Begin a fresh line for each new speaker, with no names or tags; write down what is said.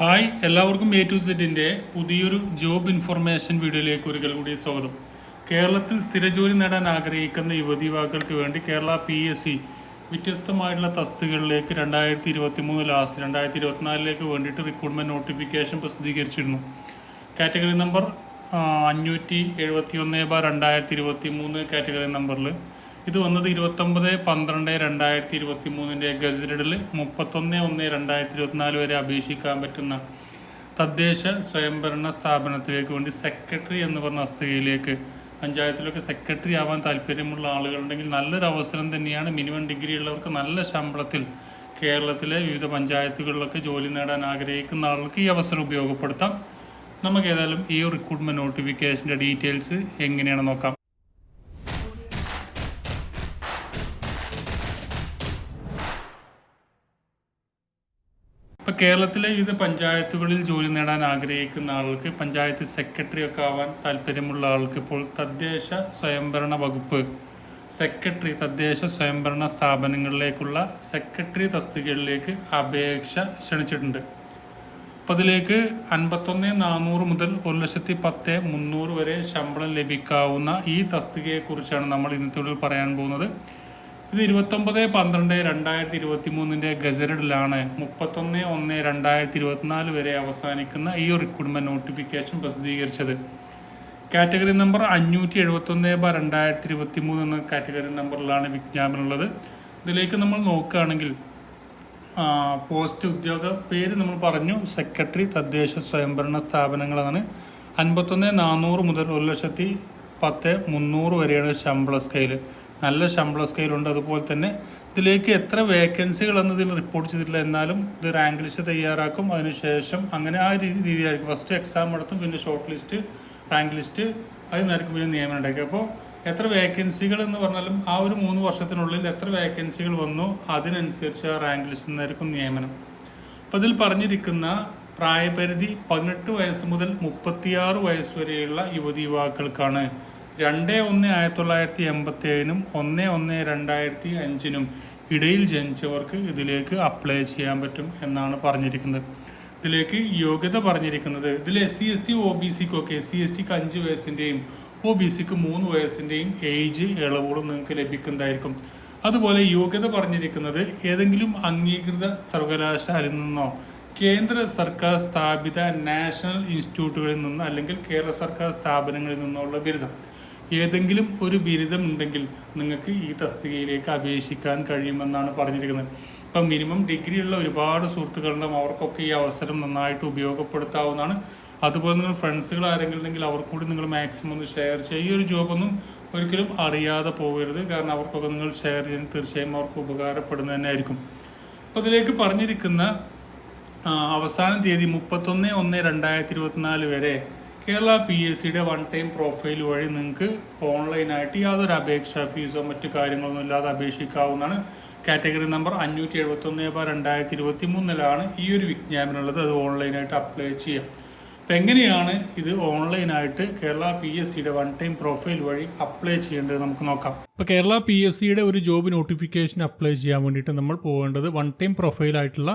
Hi എല്ലാവർക്കും A to സെറ്റിന്റെ പുതിയൊരു ജോബ് ഇൻഫർമേഷൻ വീഡിയോയിലേക്ക് ഒരിക്കൽ കൂടി സ്വാഗതം. കേരളത്തിൽ സ്ഥിര ജോലി നേടാൻ ആഗ്രഹിക്കുന്ന യുവതി യുവാക്കൾക്ക് വേണ്ടി കേരള പി എസ് സി വ്യത്യസ്തമായിട്ടുള്ള തസ്തികളിലേക്ക് രണ്ടായിരത്തി ഇരുപത്തി മൂന്ന് ലാസ്റ്റ് രണ്ടായിരത്തി ഇരുപത്തിനാലിലേക്ക് വേണ്ടിയിട്ട് റിക്രൂട്ട്മെന്റ് നോട്ടിഫിക്കേഷൻ പ്രസിദ്ധീകരിച്ചിരുന്നു. കാറ്റഗറി നമ്പർ അഞ്ഞൂറ്റി എഴുപത്തി ഒന്ന് ബാർ രണ്ടായിരത്തി ഇരുപത്തി മൂന്ന് കാറ്റഗറി നമ്പറിൽ ഇത് വന്നത് ഇരുപത്തൊമ്പത് പന്ത്രണ്ട് രണ്ടായിരത്തി ഇരുപത്തി മൂന്നിന്റെ ഗസറ്റഡിൽ മുപ്പത്തൊന്ന് ഒന്ന് രണ്ടായിരത്തി ഇരുപത്തിനാല് വരെ അപേക്ഷിക്കാൻ പറ്റുന്ന തദ്ദേശ സ്വയംഭരണ സ്ഥാപനത്തിലേക്ക് വേണ്ടി സെക്രട്ടറി എന്ന് പറഞ്ഞ തസ്തികയിലേക്ക് പഞ്ചായത്തിലൊക്കെ സെക്രട്ടറി ആവാൻ താല്പര്യമുള്ള ആളുകളുണ്ടെങ്കിൽ നല്ലൊരു അവസരം തന്നെയാണ്. മിനിമം ഡിഗ്രി ഉള്ളവർക്ക് നല്ല ശമ്പളത്തിൽ കേരളത്തിലെ വിവിധ പഞ്ചായത്തുകളിലൊക്കെ ജോലി നേടാൻ ആഗ്രഹിക്കുന്ന ആളുകൾക്ക് ഈ അവസരം ഉപയോഗപ്പെടുത്താം. നമുക്ക് ഏതായാലും ഈ റിക്രൂട്ട്മെന്റ് നോട്ടിഫിക്കേഷന്റെ ഡീറ്റെയിൽസ് എങ്ങനെയാണ് നോക്കാം. ഇപ്പൊ കേരളത്തിലെ വിവിധ പഞ്ചായത്തുകളിൽ ജോലി നേടാൻ ആഗ്രഹിക്കുന്ന ആൾക്ക് പഞ്ചായത്ത് സെക്രട്ടറി ഒക്കെ ആവാൻ താല്പര്യമുള്ള ആൾക്ക് ഇപ്പോൾ തദ്ദേശ സ്വയംഭരണ വകുപ്പ് സെക്രട്ടറി തദ്ദേശ സ്വയംഭരണ സ്ഥാപനങ്ങളിലേക്കുള്ള സെക്രട്ടറി തസ്തികകളിലേക്ക് അപേക്ഷ ക്ഷണിച്ചിട്ടുണ്ട്. അപ്പോൾ അതിലേക്ക് അൻപത്തൊന്ന് നാനൂറ് മുതൽ ഒരു ലക്ഷത്തി പത്ത് മുന്നൂറ് വരെ ശമ്പളം ലഭിക്കാവുന്ന ഈ തസ്തികയെക്കുറിച്ചാണ് നമ്മൾ ഇന്നത്തെ പറയാൻ പോകുന്നത്. ഇത് ഇരുപത്തൊമ്പത് പന്ത്രണ്ട് രണ്ടായിരത്തി ഇരുപത്തി മൂന്നിന്റെ ഗസറ്റഡിലാണ് മുപ്പത്തൊന്ന് ഒന്ന് രണ്ടായിരത്തി ഇരുപത്തിനാല് വരെ അവസാനിക്കുന്ന ഈ റിക്രൂട്ട്മെന്റ് നോട്ടിഫിക്കേഷൻ പ്രസിദ്ധീകരിച്ചത്. കാറ്റഗറി നമ്പർ അഞ്ഞൂറ്റി എഴുപത്തൊന്ന് ബാർ രണ്ടായിരത്തി ഇരുപത്തി മൂന്ന് എന്ന കാറ്റഗറി നമ്പറിലാണ് വിജ്ഞാപനം ഉള്ളത്. ഇതിലേക്ക് നമ്മൾ നോക്കുകയാണെങ്കിൽ പോസ്റ്റ് ഉദ്യോഗ പേര് നമ്മൾ പറഞ്ഞു. സെക്രട്ടറി തദ്ദേശ സ്വയംഭരണ സ്ഥാപനങ്ങളാണ്. അൻപത്തൊന്ന് നാനൂറ് മുതൽ ഒരു ലക്ഷത്തി പത്ത് മുന്നൂറ് വരെയാണ് ശമ്പള സ്കെയിൽ നല്ല ശമ്പള സ്കെയിലുണ്ട് അതുപോലെ തന്നെ ഇതിലേക്ക് എത്ര വേക്കൻസികൾ എന്നതിൽ റിപ്പോർട്ട് ചെയ്തിട്ടില്ല. എന്നാലും ഇത് റാങ്ക് ലിസ്റ്റ് തയ്യാറാക്കും. അതിനുശേഷം അങ്ങനെ ആ രീതി രീതിയായിരിക്കും. ഫസ്റ്റ് എക്സാം നടത്തും. പിന്നെ ഷോർട്ട് ലിസ്റ്റ് റാങ്ക് ലിസ്റ്റ് അത് അതിനായിരിക്കും പിന്നെ നിയമനം ഉണ്ടാക്കി. അപ്പോൾ എത്ര വേക്കൻസികൾ എന്ന് പറഞ്ഞാലും ആ ഒരു മൂന്ന് വർഷത്തിനുള്ളിൽ എത്ര വേക്കൻസികൾ വന്നു അതിനനുസരിച്ച് ആ റാങ്ക് ലിസ്റ്റ് നിന്നായിരിക്കും നിയമനം. അപ്പോൾ ഇതിൽ പറഞ്ഞിരിക്കുന്ന പ്രായപരിധി പതിനെട്ട് വയസ്സ് മുതൽ മുപ്പത്തിയാറ് വയസ്സ് വരെയുള്ള യുവതി യുവാക്കൾക്കാണ് രണ്ട് ഒന്ന് ആയിരത്തി തൊള്ളായിരത്തി എൺപത്തി ഏഴിനും ഒന്ന് ഒന്ന് രണ്ടായിരത്തി അഞ്ചിനും ഇടയിൽ ജനിച്ചവർക്ക് ഇതിലേക്ക് അപ്ലൈ ചെയ്യാൻ പറ്റും എന്നാണ് പറഞ്ഞിരിക്കുന്നത്. ഇതിലേക്ക് യോഗ്യത പറഞ്ഞിരിക്കുന്നത്. ഇതിൽ S C S T O B സിക്കൊക്കെ S C S ടിക്ക് അഞ്ച് വയസ്സിന്റെയും ഒ ബി സിക്ക് മൂന്ന് വയസ്സിന്റെയും ഏജ് ഇളവുകളും നിങ്ങൾക്ക് ലഭിക്കുന്നതായിരിക്കും. അതുപോലെ യോഗ്യത പറഞ്ഞിരിക്കുന്നത് ഏതെങ്കിലും അംഗീകൃത സർവകലാശാലയിൽ നിന്നോ കേന്ദ്ര സർക്കാർ സ്ഥാപിത നാഷണൽ ഇൻസ്റ്റിറ്റ്യൂട്ടുകളിൽ നിന്ന് അല്ലെങ്കിൽ കേരള സർക്കാർ സ്ഥാപനങ്ങളിൽ നിന്നുള്ള ബിരുദം. ഏതെങ്കിലും ഒരു ബിരുദം ഉണ്ടെങ്കിൽ നിങ്ങൾക്ക് ഈ തസ്തികയിലേക്ക് അപേക്ഷിക്കാൻ കഴിയുമെന്നാണ് പറഞ്ഞിരിക്കുന്നത്. ഇപ്പം മിനിമം ഡിഗ്രി ഉള്ള ഒരുപാട് സുഹൃത്തുക്കളുണ്ടാവും അവർക്കൊക്കെ ഈ അവസരം നന്നായിട്ട് ഉപയോഗപ്പെടുത്താവുന്നതാണ്. അതുപോലെ നിങ്ങൾ ഫ്രണ്ട്സുകൾ ആരെങ്കിലും ഉണ്ടെങ്കിൽ അവർക്ക് കൂടി നിങ്ങൾ മാക്സിമം ഒന്ന് ഷെയർ ചെയ്യുക. ഈ ഒരു ജോബൊന്നും ഒരിക്കലും അറിയാതെ പോകരുത്. കാരണം അവർക്കൊക്കെ നിങ്ങൾ ഷെയർ ചെയ്യുന്നത് തീർച്ചയായും അവർക്ക് ഉപകാരപ്പെടുന്നത് തന്നെ ആയിരിക്കും. അപ്പോൾ ഇതിലേക്ക് പറഞ്ഞിരിക്കുന്ന അവസാന തീയതി മുപ്പത്തൊന്ന് ഒന്ന് രണ്ടായിരത്തി ഇരുപത്തിനാല് വരെ കേരള പി എസ് സിയുടെ വൺ ടൈം പ്രൊഫൈൽ വഴി നിങ്ങൾക്ക് ഓൺലൈനായിട്ട് യാതൊരു അപേക്ഷാ ഫീസോ മറ്റു കാര്യങ്ങളൊന്നും ഇല്ലാതെ അപേക്ഷിക്കാവുന്നതാണ്. കാറ്റഗറി നമ്പർ അഞ്ഞൂറ്റി എഴുപത്തൊന്ന് ബാർ രണ്ടായിരത്തി ഇരുപത്തി മൂന്നിലാണ് ഈ ഒരു വിജ്ഞാപനം ഉള്ളത് അത് ഓൺലൈനായിട്ട് അപ്ലൈ ചെയ്യാം. അപ്പം എങ്ങനെയാണ് ഇത് ഓൺലൈനായിട്ട് കേരള പി എസ് സിയുടെ വൺ ടൈം പ്രൊഫൈൽ വഴി അപ്ലൈ ചെയ്യേണ്ടത് നമുക്ക് നോക്കാം. ഇപ്പോൾ കേരള പി എസ് സിയുടെ ഒരു ജോബ് നോട്ടിഫിക്കേഷൻ അപ്ലൈ ചെയ്യാൻ വേണ്ടിയിട്ട് നമ്മൾ പോകേണ്ടത് വൺ ടൈം പ്രൊഫൈലായിട്ടുള്ള